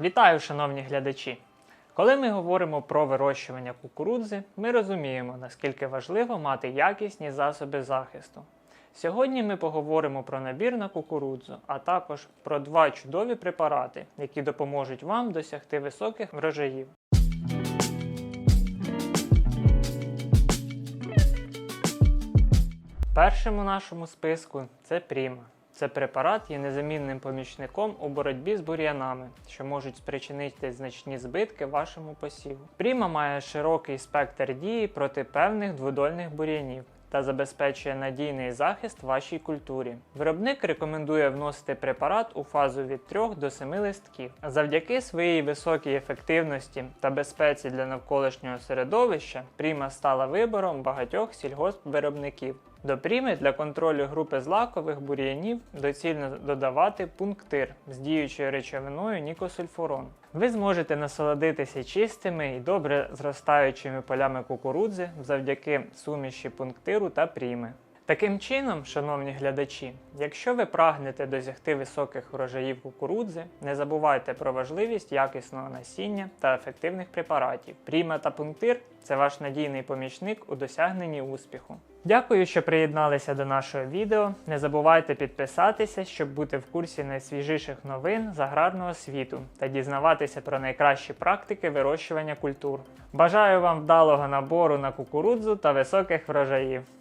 Вітаю, шановні глядачі! Коли ми говоримо про вирощування кукурудзи, ми розуміємо, наскільки важливо мати якісні засоби захисту. Сьогодні ми поговоримо про набір на кукурудзу, а також про два чудові препарати, які допоможуть вам досягти високих врожаїв. Першим у нашому списку це Пріма. Це препарат є незамінним помічником у боротьбі з бур'янами, що можуть спричинити значні збитки вашому посіву. Пріма має широкий спектр дії проти певних дводольних бур'янів та забезпечує надійний захист вашій культурі. Виробник рекомендує вносити препарат у фазу від 3 до 7 листків. Завдяки своїй високій ефективності та безпеці для навколишнього середовища Пріма стала вибором багатьох сільгоспвиробників. До пріми для контролю групи злакових бур'янів доцільно додавати пунктир з діючою речовиною нікосульфурон. Ви зможете насолодитися чистими і добре зростаючими полями кукурудзи завдяки суміші пунктиру та пріми. Таким чином, шановні глядачі, якщо ви прагнете досягти високих врожаїв кукурудзи, не забувайте про важливість якісного насіння та ефективних препаратів. Пріма та пунктир це ваш надійний помічник у досягненні успіху. Дякую, що приєдналися до нашого відео. Не забувайте підписатися, щоб бути в курсі найсвіжіших новин з аграрного світу та дізнаватися про найкращі практики вирощування культур. Бажаю вам вдалого набору на кукурудзу та високих врожаїв!